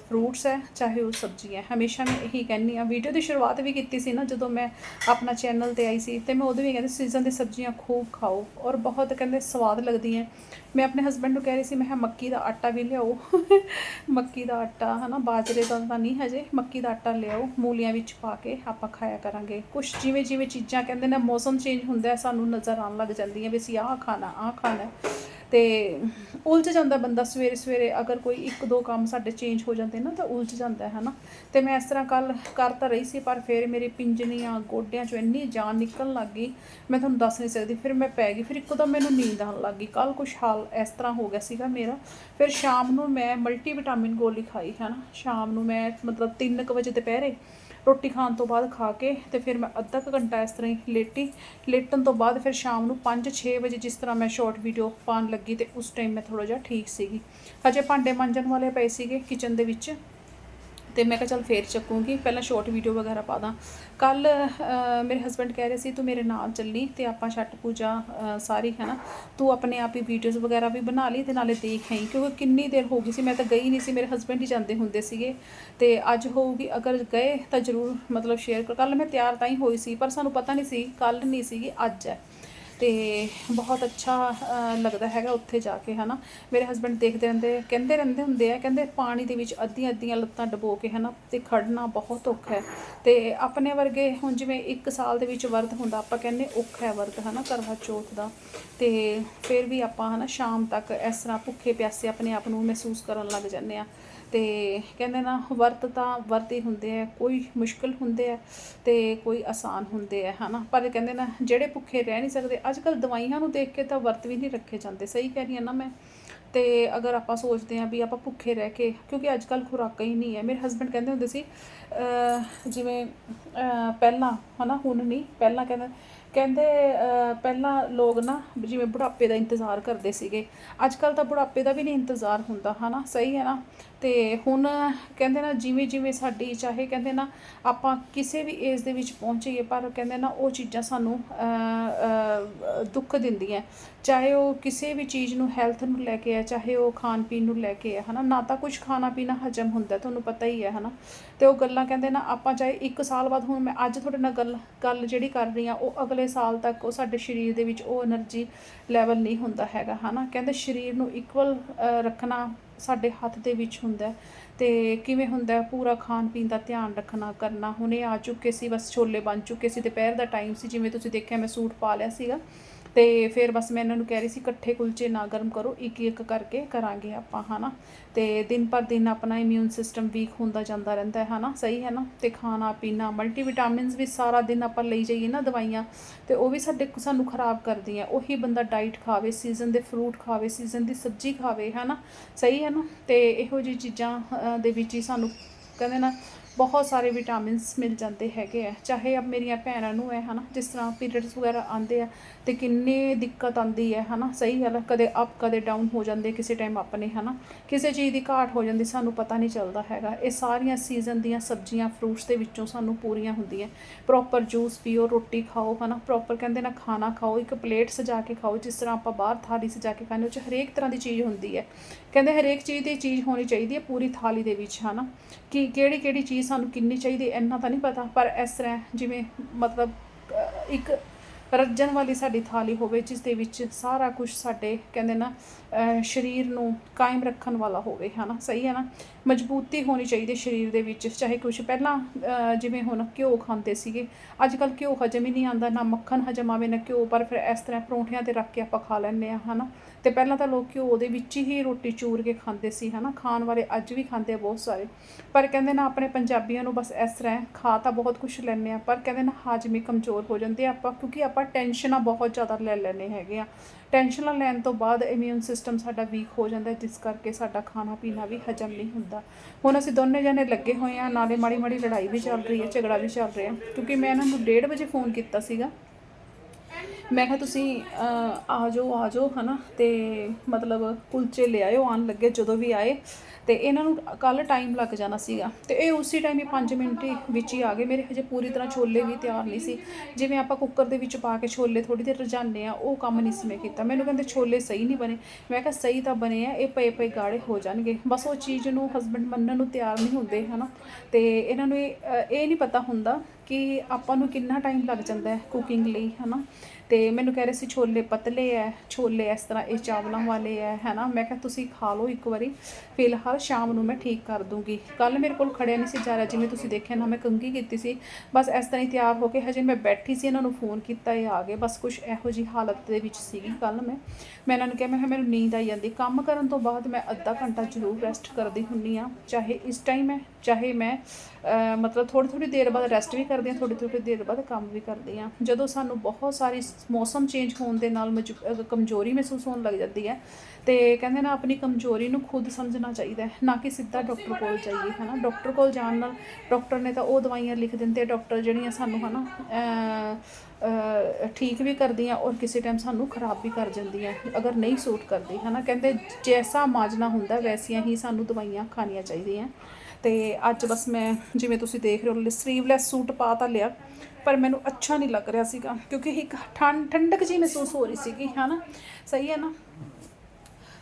ਫਰੂਟਸ ਹੈ, ਚਾਹੇ ਉਹ ਸਬਜ਼ੀ ਹੈ। ਹਮੇਸ਼ਾ ਮੈਂ ਇਹੀ ਕਹਿੰਨੀ ਆ ਵੀਡੀਓ ਦੀ ਸ਼ੁਰੂਆਤ ਵੀ ਕੀਤੀ ਸੀ ਨਾ, ਜਦੋਂ ਮੈਂ ਆਪਣਾ ਚੈਨਲ ਤੇ ਆਈ ਸੀ ਤੇ ਮੈਂ ਉਦੋਂ ਵੀ ਕਹਿੰਦੀ ਸੀਜ਼ਨ ਦੀ ਸਬਜ਼ੀਆਂ ਖੂਬ ਖਾਓ ਔਰ ਬਹੁਤ ਕਹਿੰਦੇ ਸਵਾਦ ਲੱਗਦੀਆਂ। ਮੈਂ ਆਪਣੇ ਹਸਬੰਡ ਨੂੰ ਕਹਿ ਰਹੀ ਸੀ, ਮੈਂ ਕਿਹਾ, ਮੱਕੀ ਦਾ ਆਟਾ ਵੀ ਲਿਆਓ। ਮੱਕੀ ਦਾ ਆਟਾ, ਹਨਾ, ਬਾਜਰੇ ਦਾ ਤਾਂ ਨਹੀਂ ਹਜੇ। ਮੱਕੀ ਦਾ ਆਟਾ ਲਿਆਓ, ਮੂਲੀਆਂ ਵਿੱਚ ਪਾ ਕੇ ਆਪਾਂ ਖਾਇਆ ਕਰਾਂਗੇ। ਕੁਝ ਜਿਵੇਂ ਜਿਵੇਂ ਚੀਜ਼ਾਂ ਕਹਿੰਦੇ ਨੇ, ਮੌਸਮ ਚੇਂਜ ਹੁੰਦਾ ਸਾਨੂੰ ਨਜ਼ਰ ਆਉਣ ਲੱਗ ਜਾਂਦੀਆਂ ਵੀ ਅਸੀਂ ਆਹ ਖਾਣਾ ਆਹ ਖਾਣਾ ਤੇ ਉਲਝ ਜਾਂਦਾ ਬੰਦਾ ਸਵੇਰੇ ਸਵੇਰੇ, ਅਗਰ ਕੋਈ ਇੱਕ ਦੋ ਕੰਮ ਸਾਡੇ ਚੇਂਜ ਹੋ ਜਾਂਦੇ ਨਾ, ਤਾਂ ਉਲਝ ਜਾਂਦਾ ਹੈ ਨਾ ਤੇ ਮੈਂ ਇਸ ਤਰ੍ਹਾਂ ਕੱਲ ਕਰ ਤਾਂ ਰਹੀ ਸੀ, ਪਰ ਫਿਰ ਮੇਰੇ ਪਿੰਜਣੀਆਂ, ਗੋਡਿਆਂ 'ਚੋਂ ਇੰਨੀ ਜਾਨ ਨਿਕਲਣ ਲੱਗ ਗਈ, ਮੈਂ ਤੁਹਾਨੂੰ ਦੱਸ ਨਹੀਂ ਸਕਦੀ, ਫਿਰ ਮੈਂ ਪੈ ਗਈ, ਫਿਰ ਇੱਕਦਮ ਮੈਨੂੰ ਨੀਂਦ ਆਉਣ ਲੱਗ ਗਈ। ਕੱਲ ਕੁਛ ਹਾਲ ਇਸ ਤਰ੍ਹਾਂ ਹੋ ਗਿਆ ਸੀਗਾ ਮੇਰਾ। ਫਿਰ ਸ਼ਾਮ ਨੂੰ ਮੈਂ ਮਲਟੀ ਵਿਟਾਮਿਨ ਗੋਲੀ ਖਾਈ ਹੈ ਨਾ ਸ਼ਾਮ ਨੂੰ ਮੈਂ ਮਤਲਬ 3:00 ਵਜੇ ਦੁਪਹਿਰੇ ਰੋਟੀ ਖਾਣ ਤੋਂ ਬਾਅਦ ਖਾ ਕੇ ਤੇ ਫਿਰ ਮੈਂ ਅੱਧਾ ਕੁ ਘੰਟਾ ਇਸ ਤਰ੍ਹਾਂ ਹੀ ਲੇਟੀ। ਲੇਟਣ ਤੋਂ ਬਾਅਦ ਫਿਰ ਸ਼ਾਮ ਨੂੰ 5-6 ਵਜੇ ਜਿਸ ਤਰ੍ਹਾਂ ਮੈਂ ਸ਼ਾਰਟ ਵੀਡੀਓ ਪਾਉਣ ਲੱਗੀ ਤੇ ਉਸ ਟਾਈਮ ਮੈਂ ਥੋੜਾ ਜਿਹਾ ਠੀਕ ਸੀਗੀ। ਹਜੇ ਭਾਂਡੇ ਮਾਂਜਣ ਵਾਲੇ ਪਏ ਸੀਗੇ ਕਿਚਨ ਦੇ ਵਿੱਚ। ਤੇ ਮੈਂ ਕਿਹਾ ਚੱਲ ਫੇਰ ਚੱਕੂੰਗੀ, ਪਹਿਲਾਂ ਸ਼ਾਰਟ ਵੀਡੀਓ ਵਗੈਰਾ ਪਾ ਦਾਂ। ਕੱਲ ਮੇਰੇ ਹਸਬੰਡ ਕਹਿ ਰਹੇ ਸੀ, ਤੂੰ ਮੇਰੇ ਨਾਲ ਚੱਲੀ ਤੇ ਆਪਾਂ ਛੱਟ ਪੂਜਾ ਸਾਰੀ ਹੈ ਨਾ ਤੂੰ ਆਪਣੇ ਆਪ ਹੀ ਵੀਡੀਓਜ਼ ਵਗੈਰਾ ਵੀ ਬਣਾ ਲਈ ਤੇ ਨਾਲੇ ਦੇਖ ਆਈ। ਕਿਉਂਕਿ ਕਿੰਨੀ ਦੇਰ ਹੋ ਗਈ ਸੀ, ਮੈਂ ਤਾਂ ਗਈ ਨਹੀਂ ਸੀ, ਮੇਰੇ ਹਸਬੰਡ ਹੀ ਜਾਂਦੇ ਹੁੰਦੇ ਸੀਗੇ। ਤੇ ਅੱਜ ਹੋਊਗੀ, ਅਗਰ ਗਏ ਤਾਂ ਜ਼ਰੂਰ ਮਤਲਬ ਸ਼ੇਅਰ ਕਰ, ਕੱਲ ਮੈਂ ਤਿਆਰ ਤਾਂ ਹੀ ਹੋਈ ਸੀ, ਪਰ ਸਾਨੂੰ ਪਤਾ ਨਹੀਂ ਸੀ, ਕੱਲ ਨਹੀਂ ਸੀਗੀ, ਅੱਜ ਹੈ। ਤੇ ਬਹੁਤ ਅੱਛਾ ਲੱਗਦਾ ਹੈਗਾ ਉੱਥੇ ਜਾ ਕੇ, ਹਨਾ। ਮੇਰੇ ਹਸਬੰਡ ਦੇਖਦੇ ਰਹਿੰਦੇ, ਕਹਿੰਦੇ ਰਹਿੰਦੇ ਹੁੰਦੇ ਆ, ਕਹਿੰਦੇ ਪਾਣੀ ਦੇ ਵਿੱਚ ਅੱਧੀਆਂ ਅੱਧੀਆਂ ਲੱਤਾਂ ਡਬੋ ਕੇ, ਹਨਾ, ਤੇ ਖੜਨਾ ਬਹੁਤ ਔਖਾ ਹੈ। ਤੇ ਆਪਣੇ ਵਰਗੇ ਹੁਣ ਜਿਵੇਂ 1 ਸਾਲ ਦੇ ਵਿੱਚ ਵਰਤ ਹੁੰਦਾ, ਆਪਾਂ ਕਹਿੰਦੇ ਔਖਾ ਹੈ ਵਰਤ ਹਨਾ ਕਰਵਾ ਚੌਥ ਦਾ। ਤੇ ਫਿਰ ਵੀ ਆਪਾਂ, ਹਨਾ, ਸ਼ਾਮ ਤੱਕ ਇਸ ਤਰ੍ਹਾਂ ਭੁੱਖੇ ਪਿਆਸੇ ਆਪਣੇ ਆਪ ਨੂੰ ਮਹਿਸੂਸ ਕਰਨ ਲੱਗ ਜਾਂਦੇ ਆ। ਤੇ ਕਹਿੰਦੇ ਨਾ ਵਰਤ ਤਾਂ ਵਰਤ ਹੀ ਹੁੰਦੇ ਆ, ਕੋਈ ਮੁਸ਼ਕਲ ਹੁੰਦੇ ਆ ਤੇ ਕੋਈ ਆਸਾਨ ਹੁੰਦੇ ਆ, ਹਨਾ। ਪਰ ਕਹਿੰਦੇ ਨਾ ਜਿਹੜੇ ਭੁੱਖੇ ਰਹਿ ਨਹੀਂ ਸਕਦੇ ਅੱਜ ਕੱਲ ਦਵਾਈਆਂ ਨੂੰ ਦੇਖ ਕੇ ਤਾਂ ਵਰਤ ਵੀ ਨਹੀਂ ਰੱਖੇ ਜਾਂਦੇ, ਸਹੀ ਕਹਿ ਰਹੀ ਹਾਂ ਨਾ ਮੈਂ। ਤੇ ਅਗਰ ਆਪਾਂ ਸੋਚਦੇ ਹਾਂ ਵੀ ਆਪਾਂ ਭੁੱਖੇ ਰਹਿ ਕੇ, ਕਿਉਂਕਿ ਅੱਜ ਕੱਲ ਖੁਰਾਕਾਂ ਹੀ ਨਹੀਂ ਹੈ। ਮੇਰੇ ਹਸਬੰਡ ਕਹਿੰਦੇ ਹੁੰਦੇ ਸੀ ਜਿਵੇਂ, ਅਹ ਪਹਿਲਾਂ, ਹਨਾ, ਹੁਣ ਨਹੀਂ, ਪਹਿਲਾਂ ਕਹਿੰਦੇ ਕਹਿੰਦੇ ਪਹਿਲਾਂ ਲੋਕ ਨਾ ਜਿਵੇਂ ਬੁਢਾਪੇ ਦਾ ਇੰਤਜ਼ਾਰ ਕਰਦੇ ਸੀਗੇ। ਅੱਜ ਕੱਲ ਤਾਂ ਬੁਢਾਪੇ ਦਾ ਵੀ ਨਹੀਂ ਇੰਤਜ਼ਾਰ ਹੁੰਦਾ, ਹਨਾ, ਸਹੀ ਹੈ ਨਾ। ਤੇ ਹੁਣ ਕਹਿੰਦੇ ਨਾ ਜਿਵੇਂ ਜਿਵੇਂ ਸਾਡੀ, ਚਾਹੇ ਕਹਿੰਦੇ ਨਾ ਆਪਾਂ ਕਿਸੇ ਵੀ ਏਜ ਦੇ ਵਿੱਚ ਪਹੁੰਚੀਏ, ਪਰ ਕਹਿੰਦੇ ਨਾ ਉਹ ਚੀਜ਼ਾਂ ਸਾਨੂੰ ਦੁੱਖ ਦਿੰਦੀਆਂ। ਚਾਹੇ ਉਹ ਕਿਸੇ ਵੀ ਚੀਜ਼ ਨੂੰ ਹੈਲਥ ਨੂੰ ਲੈ ਕੇ ਆ, ਚਾਹੇ ਉਹ ਖਾਣ ਪੀਣ ਨੂੰ ਲੈ ਕੇ ਆ, ਹਨਾ? ਨਾ ਤਾਂ ਕੁਝ ਖਾਣਾ ਪੀਣਾ ਹਜਮ ਹੁੰਦਾ, ਤੁਹਾਨੂੰ ਪਤਾ ਹੀ ਹੈ, ਹਨਾ? ਤੇ ਉਹ ਗੱਲਾਂ ਕਹਿੰਦੇ ਨਾ ਆਪਾਂ ਚਾਹੇ 1 ਸਾਲ ਬਾਅਦ, ਹੁਣ ਮੈਂ ਅੱਜ ਤੁਹਾਡੇ ਨਾਲ ਗੱਲ ਗੱਲ ਜਿਹੜੀ ਕਰ ਰਹੀ ਆ ਉਹ ਅਗਲੇ ਸਾਲ ਤੱਕ ਉਹ ਸਾਡੇ ਸਰੀਰ ਦੇ ਵਿੱਚ ਉਹ એનર્ਜੀ ਲੈਵਲ ਨਹੀਂ ਹੁੰਦਾ ਹੈਗਾ, ਹਨਾ? ਕਹਿੰਦੇ ਸਰੀਰ ਨੂੰ ਇਕੁਅਲ ਰੱਖਣਾ ਸਾਡੇ ਹੱਥ ਦੇ ਵਿੱਚ ਹੁੰਦਾ ਹੈ। ਤੇ ਕਿਵੇਂ ਹੁੰਦਾ ਪੂਰਾ ਖਾਣ ਪੀਣ ਦਾ ਧਿਆਨ ਰੱਖਣਾ, ਕਰਨਾ। ਹੁਣੇ ਆ ਚੁੱਕੇ ਸੀ, ਬਸ ਛੋਲੇ ਬਣ ਚੁੱਕੇ ਸੀ। ਦੁਪਹਿਰ ਦਾ ਟਾਈਮ ਸੀ, ਜਿਵੇਂ ਤੁਸੀਂ ਦੇਖਿਆ ਮੈਂ ਸੂਟ ਪਾ ਲਿਆ ਸੀਗਾ। ਤੇ ਫਿਰ ਬਸ ਮੈਂ ਇਹਨਾਂ ਨੂੰ ਕਹਿ ਰਹੀ ਸੀ, ਇਕੱਠੇ ਕੁਲਚੇ ਨਾ ਗਰਮ ਕਰੋ, ਇੱਕ ਇੱਕ ਕਰਕੇ ਕਰਾਂਗੇ ਆਪਾਂ, ਹਨਾ? ਤੇ ਦਿਨ ਪਰ ਦਿਨ ਆਪਣਾ ਇਮਿਊਨ ਸਿਸਟਮ ਵੀਕ ਹੁੰਦਾ ਜਾਂਦਾ ਰਹਿੰਦਾ ਹੈ, ਹਨਾ? ਸਹੀ ਹੈ ਨਾ? ਤੇ ਖਾਣਾ, ਪੀਣਾ ਮਲਟੀਵਿਟਾਮਿਨਸ ਵੀ ਸਾਰਾ ਦਿਨ ਆਪਾਂ ਲਈ ਜਾਈਏ ਨਾ ਦਵਾਈਆਂ, ਤੇ ਉਹ ਵੀ ਸਾਡੇ ਸਾਨੂੰ ਖਰਾਬ ਕਰਦੀਆਂ। ਉਹੀ ਬੰਦਾ ਡਾਈਟ ਖਾਵੇ ਸੀਜ਼ਨ ਦੇ ਫਰੂਟ ਖਾਵੇ ਸੀਜ਼ਨ ਦੀ ਸਬਜ਼ੀ ਖਾਵੇ, ਹਨਾ? ਸਹੀ ਹੈ ਨਾ? ਤੇ ਇਹੋ ਜਿਹੀ ਚੀਜ਼ਾਂ ਦੇ ਵਿੱਚ ਹੀ ਸਾਨੂੰ ਕਹਿੰਦੇ ਨਾ ਬਹੁਤ ਸਾਰੇ ਵਿਟਾਮਿਨਸ ਮਿਲ ਜਾਂਦੇ ਹੈਗੇ ਆ। ਚਾਹੇ ਅਬ ਮੇਰੀਆਂ ਭੈਣਾਂ ਨੂੰ ਹੈ ਹਨਾ, ਜਿਸ ਤਰ੍ਹਾਂ ਪੀਰੀਅਡਸ ਵਗੈਰਾ ਆਉਂਦੇ ਆ ਤੇ ਕਿੰਨੀ ਦਿੱਕਤ ਆਉਂਦੀ ਹੈ, ਹਨਾ, ਸਹੀ ਗੱਲ ਹੈ ਕਦੇ ਅਪ ਕਦੇ ਡਾਊਨ ਹੋ ਜਾਂਦੇ ਕਿਸੇ ਟਾਈਮ ਆਪਣੇ, ਹਨਾ। ਕਿਸੇ ਚੀਜ਼ ਦੀ ਘਾਟ ਹੋ ਜਾਂਦੀ, ਸਾਨੂੰ ਪਤਾ ਨਹੀਂ ਚੱਲਦਾ ਹੈਗਾ। ਇਹ ਸਾਰੀਆਂ ਸੀਜ਼ਨ ਦੀਆਂ ਸਬਜ਼ੀਆਂ ਫਰੂਟਸ ਦੇ ਵਿੱਚੋਂ ਸਾਨੂੰ ਪੂਰੀਆਂ ਹੁੰਦੀਆਂ। ਪ੍ਰੋਪਰ ਜੂਸ ਪੀਓ, ਰੋਟੀ ਖਾਓ, ਹਨਾ ਪ੍ਰੋਪਰ ਕਹਿੰਦੇ ਨਾ ਖਾਣਾ ਖਾਓ, ਇੱਕ ਪਲੇਟ ਸਜਾ ਕੇ ਖਾਓ, ਜਿਸ ਤਰ੍ਹਾਂ ਆਪਾਂ ਬਾਹਰ ਥਾਲੀ ਸਜਾ ਕੇ ਖਾਂਦੇ ਉਹ 'ਚ ਹਰੇਕ ਤਰ੍ਹਾਂ ਦੀ ਚੀਜ਼ ਹੁੰਦੀ ਹੈ। ਕਹਿੰਦੇ ਹਰੇਕ ਚੀਜ਼ ਦੀ ਚੀਜ਼ ਹੋਣੀ ਚਾਹੀਦੀ ਹੈ ਪੂਰੀ ਥਾਲੀ ਦੇ ਵਿੱਚ, ਹਨਾ। ਕਿ ਕਿਹੜੀ ਕਿਹੜੀ ਚੀਜ਼ ਸਾਨੂੰ ਕਿੰਨੀ ਚਾਹੀਦੀ ਇੰਨਾ ਤਾਂ ਨਹੀਂ ਪਤਾ, ਪਰ ਇਸ ਤਰ੍ਹਾਂ ਜਿਵੇਂ ਮਤਲਬ ਇੱਕ ਰੱਜਣ ਵਾਲੀ ਸਾਡੀ ਥਾਲੀ ਹੋਵੇ, ਜਿਸ ਦੇ ਵਿੱਚ ਸਾਰਾ ਕੁਝ ਸਾਡੇ, ਕਹਿੰਦੇ ਨਾ ਸਰੀਰ ਨੂੰ ਕਾਇਮ ਰੱਖਣ ਵਾਲਾ ਹੋਵੇ, ਹਨਾ? ਸਹੀ ਹੈ ਨਾ? ਮਜ਼ਬੂਤੀ ਹੋਣੀ ਚਾਹੀਦੀ ਸਰੀਰ ਦੇ ਵਿੱਚ, ਚਾਹੇ ਕੁਝ ਪਹਿਲਾਂ ਜਿਵੇਂ ਹੁਣ ਘਿਓ ਖਾਂਦੇ ਸੀਗੇ ਅੱਜ ਕੱਲ ਘਿਓ ਹਜਮ ਹੀ ਨਹੀਂ ਆਉਂਦਾ, ਨਾ ਮੱਖਣ ਹਜਮ ਆਵੇ, ਨਾ ਘਿਓ, ਪਰ ਫਿਰ ਇਸ ਤਰ੍ਹਾਂ ਪਰੌਂਠਿਆਂ ਤੇ ਰੱਖ ਕੇ ਆਪਾਂ ਖਾ ਲੈਂਦੇ ਆ ਹਨਾ? ਤੇ ਪਹਿਲਾਂ ਤਾਂ ਲੋਕ ਘਿਓ ਦੇ ਵਿੱਚ ਹੀ ਰੋਟੀ ਚੂਰ ਕੇ ਖਾਂਦੇ ਸੀ, ਹਨਾ? ਖਾਣ ਵਾਲੇ ਅੱਜ ਵੀ ਖਾਂਦੇ ਆ ਬਹੁਤ ਸਾਰੇ। ਪਰ ਕਹਿੰਦੇ ਨਾ, ਆਪਣੇ ਪੰਜਾਬੀਆਂ ਨੂੰ ਬਸ ਇਸ ਤਰ੍ਹਾਂ ਖਾ ਤਾਂ ਬਹੁਤ ਕੁਝ ਲੈਂਦੇ ਆ ਪਰ ਕਹਿੰਦੇ ਨਾ, ਹਾਜ਼ਮੇ ਕਮਜ਼ੋਰ ਹੋ ਜਾਂਦੇ ਆ ਆਪਾਂ, ਕਿਉਂਕਿ ਆਪਾਂ ਟੈਨਸ਼ਨਾਂ ਬਹੁਤ ਜ਼ਿਆਦਾ ਲੈ ਲੈਨੇ ਹੈਗੇ ਆ। ਟੈਨਸ਼ਨਾਂ ਲੈਣ ਤੋਂ ਬਾਅਦ ਇਮਿਊਨ ਸਿਸਟਮ ਸਾਡਾ ਵੀਕ ਹੋ ਜਾਂਦਾ ਜਿਸ ਕਰਕੇ ਸਾਡਾ ਖਾਣਾ ਪੀਣਾ ਵੀ ਹਜਮ ਨਹੀਂ ਹੁੰਦਾ। ਹੁਣ ਅਸੀਂ ਦੋਨੇ ਜਣੇ ਲੱਗੇ ਹੋਏ ਆ ਨਾਲੇ ਮਾੜੀ ਮਾੜੀ ਲੜਾਈ ਵੀ ਚੱਲ ਰਹੀ ਹੈ, ਝਗੜਾ ਵੀ ਚੱਲ ਰਿਹਾ। ਕਿਉਂਕਿ ਮੈਂ ਇਹਨਾਂ ਨੂੰ 1:30 ਵਜੇ ਫੋਨ ਕੀਤਾ ਸੀਗਾ। ਮੈਂ ਕਿਹਾ ਤੁਸੀਂ ਆ ਜਾਓ ਆ ਜਾਓ, ਹਨਾ? ਤੇ ਮਤਲਬ ਕੁਲਚੇ ਲਿਆਇਓ ਆਉਣ ਲੱਗੇ ਜਦੋਂ ਵੀ ਆਏ। ਤੇ ਇਹਨਾਂ ਨੂੰ ਕੱਲ ਟਾਈਮ ਲੱਗ ਜਾਣਾ ਸੀਗਾ। ਤੇ ਇਹ ਉਸੇ ਟਾਈਮ ਹੀ 5 ਮਿੰਟ ਵਿੱਚ ਹੀ ਆ ਗਏ। ਮੇਰੇ ਹਜੇ ਪੂਰੀ ਤਰ੍ਹਾਂ ਛੋਲੇ ਵੀ ਤਿਆਰ ਨਹੀਂ ਸੀ। ਜਿਵੇਂ ਆਪਾਂ ਕੁੱਕਰ ਦੇ ਵਿੱਚ ਪਾ ਕੇ ਛੋਲੇ ਥੋੜੀ ਦੇਰ ਰਜਾਉਂਦੇ ਆ, ਉਹ ਕੰਮ ਨਹੀਂ ਸੀ ਮੈਂ ਕੀਤਾ। ਮੈਨੂੰ ਕਹਿੰਦੇ ਛੋਲੇ ਸਹੀ ਨਹੀਂ ਬਣੇ। ਮੈਂ ਕਿਹਾ ਸਹੀ ਤਾਂ ਬਣੇ ਆ, ਇਹ ਪਏ ਪਏ ਗਾੜੇ ਹੋ ਜਾਣਗੇ। ਬਸ ਉਹ ਚੀਜ਼ ਨੂੰ ਹਸਬੰਡ ਮੰਨਣ ਨੂੰ ਤਿਆਰ ਨਹੀਂ ਹੁੰਦੇ, ਹਨਾ? ਤੇ ਇਹਨਾਂ ਨੂੰ ਇਹ ਇਹ ਨਹੀਂ ਪਤਾ ਹੁੰਦਾ ਕਿ ਆਪਾਂ ਨੂੰ ਕਿੰਨਾ ਟਾਈਮ ਲੱਗ ਜਾਂਦਾ ਹੈ ਕੁਕਿੰਗ ਲਈ, ਹਨਾ? ਤੇ ਮੈਨੂੰ ਕਹਿ ਰਹੇ ਸੀ ਛੋਲੇ ਪਤਲੇ ਐ, ਛੋਲੇ ਇਸ ਤਰ੍ਹਾਂ ਇਹ ਚਾਵਲਾਂ ਵਾਲੇ ਐ, ਹੈਨਾ? ਮੈਂ ਕਿਹਾ ਤੁਸੀਂ ਖਾ ਲਓ ਇੱਕ ਵਾਰੀ। ਫਿਲਹਾਲ ਸ਼ਾਮ ਨੂੰ ਮੈਂ ਠੀਕ ਕਰ ਦੂੰਗੀ। ਕੱਲ ਮੇਰੇ ਕੋਲ ਖੜਿਆ ਨਹੀਂ ਸੀ ਜਾ ਰਿਹਾ, ਜਿਵੇਂ ਤੁਸੀਂ ਦੇਖਿਆ ਨਾ, ਮੈਂ ਕੰਗੀ ਕੀਤੀ ਸੀ। ਬਸ ਇਸ ਤਰ੍ਹਾਂ ਹੀ ਤਿਆਰ ਹੋ ਕੇ ਹਜੇ ਮੈਂ ਬੈਠੀ ਸੀ, ਇਹਨਾਂ ਨੂੰ ਫੋਨ ਕੀਤਾ, ਇਹ ਆ ਗਏ। ਬਸ ਕੁਝ ਇਹੋ ਜੀ ਹਾਲਤ ਦੇ ਵਿੱਚ ਸੀਗੀ ਕੱਲ ਮੈਂ। ਮੈਂ ਇਹਨਾਂ ਨੂੰ ਕਿਹਾ, ਮੈਂ ਕਿਹਾ, ਮੈਨੂੰ ਨੀਂਦ ਆਈ ਜਾਂਦੀ। ਕੰਮ ਕਰਨ ਤੋਂ ਬਾਅਦ ਮੈਂ ਅੱਧਾ ਘੰਟਾ ਜ਼ਰੂਰ ਰੈਸਟ ਕਰਦੀ ਹੁੰਨੀ ਆ ਚਾਹੇ ਇਸ ਟਾਈਮ ਹੈ, ਚਾਹੇ ਮੈਂ ਮਤਲਬ ਥੋੜੀ ਥੋੜੀ ਦੇਰ ਬਾਅਦ ਰੈਸਟ ਵੀ ਕਰਦੇ ਹਾਂ ਥੋੜੀ ਥੋੜੀ ਦੇਰ ਬਾਅਦ ਕੰਮ ਵੀ ਕਰਦੀ ਹਾਂ। ਜਦੋਂ ਸਾਨੂੰ ਬਹੁਤ ਸਾਰੀ ਮੌਸਮ ਚੇਂਜ ਹੋਣ ਦੇ ਨਾਲ ਮਜ- ਕਮਜ਼ੋਰੀ ਮਹਿਸੂਸ ਹੋਣ ਲੱਗ ਜਾਂਦੀ ਹੈ। ਤੇ ਕਹਿੰਦੇ ਨਾ ਆਪਣੀ ਕਮਜ਼ੋਰੀ ਨੂੰ ਖੁਦ ਸਮਝਣਾ ਚਾਹੀਦਾ ਹੈ ਨਾ ਕਿ ਸਿੱਧਾ ਡਾਕਟਰ ਕੋਲ ਜਾਈਏ ਹਨਾ। ਡਾਕਟਰ ਕੋਲ ਜਾਣ ਨਾਲ ਡਾਕਟਰ ਨੇ ਤਾਂ ਉਹ ਦਵਾਈਆਂ ਲਿਖ ਦਿੰਦੇ ਆ ਡਾਕਟਰ ਜਿਹੜੀਆਂ ਸਾਨੂੰ ਹਨਾ ਅਹ, ਠੀਕ ਵੀ ਕਰਦੀਆਂ ਔਰ ਕਿਸੇ ਟਾਈਮ ਸਾਨੂੰ ਖਰਾਬ ਵੀ ਕਰ ਜਾਂਦੀਆਂ ਅਗਰ ਨਹੀਂ ਸੂਟ ਕਰਦੀ ਹਨਾ। ਕਹਿੰਦੇ ਜੈਸਾ ਮਾਜਨਾ ਹੁੰਦਾ ਵੈਸੀਆਂ ਹੀ ਸਾਨੂੰ ਦਵਾਈਆਂ ਖਾਣੀਆਂ ਚਾਹੀਦੀਆਂ। ਤੇ ਅੱਜ ਬਸ ਮੈਂ, ਜਿਵੇਂ ਤੁਸੀਂ ਦੇਖ ਰਹੇ ਹੋ ਸਲੀਵਲੈਸ ਸੂਟ ਪਾ ਤਾਂ ਲਿਆ, ਪਰ ਮੈਨੂੰ ਅੱਛਾ ਨਹੀਂ ਲੱਗ ਰਿਹਾ ਸੀਗਾ, ਕਿਉਂਕਿ ਇੱਕ ਠੰਡ, ਠੰਡਕ ਜੀ ਮਹਿਸੂਸ ਹੋ ਰਹੀ ਸੀਗੀ, ਹਨਾ? ਸਹੀ ਹੈ ਨਾ?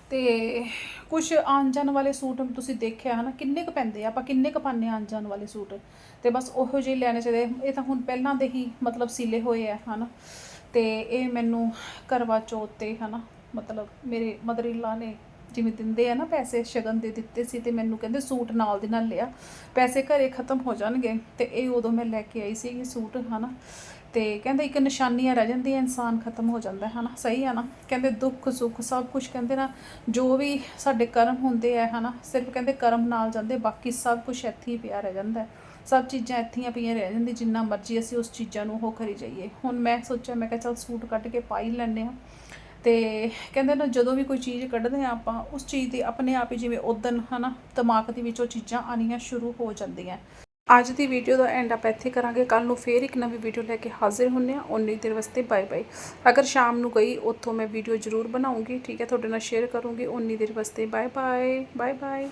ਤੇ ਕੁਝ ਆਉਣ ਜਾਣ ਵਾਲੇ ਸੂਟ ਤੁਸੀਂ ਦੇਖਿਆ, ਹਨਾ? ਕਿੰਨੇ ਕੁ ਪੈਂਦੇ ਆ? ਆਪਾਂ ਕਿੰਨੇ ਕੁ ਪਾਉਂਦੇ ਹਾਂ ਆਉਣ ਜਾਣ ਵਾਲੇ ਸੂਟ? ਤੇ ਬਸ ਉਹੋ ਜਿਹੇ ਲੈਣੇ ਚਾਹੀਦੇ। ਇਹ ਤਾਂ ਹੁਣ ਪਹਿਲਾਂ ਦੇ ਹੀ ਮਤਲਬ ਸੀਲੇ ਹੋਏ ਆ, ਹਨਾ? ਤੇ ਇਹ ਮੈਨੂੰ ਕਰਵਾ ਚੌਥ ਤੇ ਹਨਾ? ਮਤਲਬ ਮੇਰੇ ਮਦਰ ਇਨ ਨੇ ਜਿਵੇਂ ਦਿੰਦੇ ਆ ਨਾ ਪੈਸੇ, ਸ਼ਗਨ ਦੇ ਦਿੱਤੇ ਸੀ ਤੇ ਮੈਨੂੰ ਕਹਿੰਦੇ ਸੂਟ ਨਾਲ ਦੇ ਨਾਲ ਲਿਆ। ਪੈਸੇ ਘਰੇ ਖਤਮ ਹੋ ਜਾਣਗੇ ਤੇ ਇਹ ਉਦੋਂ ਮੈਂ ਲੈ ਕੇ ਆਈ ਸੀ ਸੂਟ, ਹਨਾ। ਤੇ ਕਹਿੰਦੇ ਇੱਕ ਨਿਸ਼ਾਨੀਆਂ ਰਹਿ ਜਾਂਦੀਆਂ, ਇਨਸਾਨ ਖਤਮ ਹੋ ਜਾਂਦਾ ਹੈ ਹਨਾ। ਸਹੀ ਹੈ ਨਾ? ਕਹਿੰਦੇ ਦੁੱਖ, ਸੁੱਖ ਸਭ ਕੁਝ ਕਹਿੰਦੇ ਨਾ, ਜੋ ਵੀ ਸਾਡੇ ਕਰਮ ਹੁੰਦੇ ਆ, ਹਨਾ, ਸਿਰਫ ਕਹਿੰਦੇ ਕਰਮ ਨਾਲ ਜਾਂਦੇ, ਬਾਕੀ ਸਭ ਕੁਝ ਇੱਥੇ ਹੀ ਪਿਆ ਰਹਿ ਜਾਂਦਾ। ਸਭ ਚੀਜ਼ਾਂ ਇੱਥੇ ਪਈਆਂ ਰਹਿ ਜਾਂਦੀ ਜਿੰਨਾ ਮਰਜ਼ੀ ਅਸੀਂ ਉਸ ਚੀਜ਼ਾਂ ਨੂੰ ਉਹ ਕਰੀ ਜਾਈਏ। ਹੁਣ ਮੈਂ ਸੋਚਿਆ, ਮੈਂ ਕਿਹਾ ਚੱਲ ਸੂਟ ਕੱਟ ਕੇ ਪਾਈ ਹੀ ਲੈਂਦੇ ਆ ਤੇ ਕਹਿੰਦੇ ਨਾ ਜਦੋਂ ਵੀ ਕੋਈ ਚੀਜ਼ ਕੱਢਦੇ ਆ ਆਪਾਂ, ਉਸ ਚੀਜ਼ ਦੀ ਆਪਣੇ ਆਪ ਹੀ ਜਿਵੇਂ ਉਦਨ ਹਨਾ, ਦਿਮਾਗ ਦੇ ਵਿੱਚ ਉਹ ਚੀਜ਼ਾਂ ਆਣੀਆਂ ਸ਼ੁਰੂ ਹੋ ਜਾਂਦੀਆਂ। ਅੱਜ ਦੀ ਵੀਡੀਓ ਦਾ ਐਂਡ ਆਪਾਂ ਇੱਥੇ ਕਰਾਂਗੇ। ਕੱਲ ਨੂੰ ਫੇਰ ਇੱਕ ਨਵੀਂ ਵੀਡੀਓ ਲੈ ਕੇ ਹਾਜ਼ਰ ਹੁੰਨੇ ਆ ਉਨੀ ਦੇਰ ਵਾਸਤੇ ਬਾਏ ਬਾਏ ਅਗਰ ਸ਼ਾਮ ਨੂੰ ਗਈ, ਉੱਥੋਂ ਮੈਂ ਵੀਡੀਓ ਜ਼ਰੂਰ ਬਣਾਉਂਗੀ। ਠੀਕ ਹੈ, ਤੁਹਾਡੇ ਨਾਲ ਸ਼ੇਅਰ ਕਰੂੰਗੀ। ਉਨੀ ਦੇਰ ਵਾਸਤੇ ਬਾਏ ਬਾਏ ਬਾਏ ਬਾਏ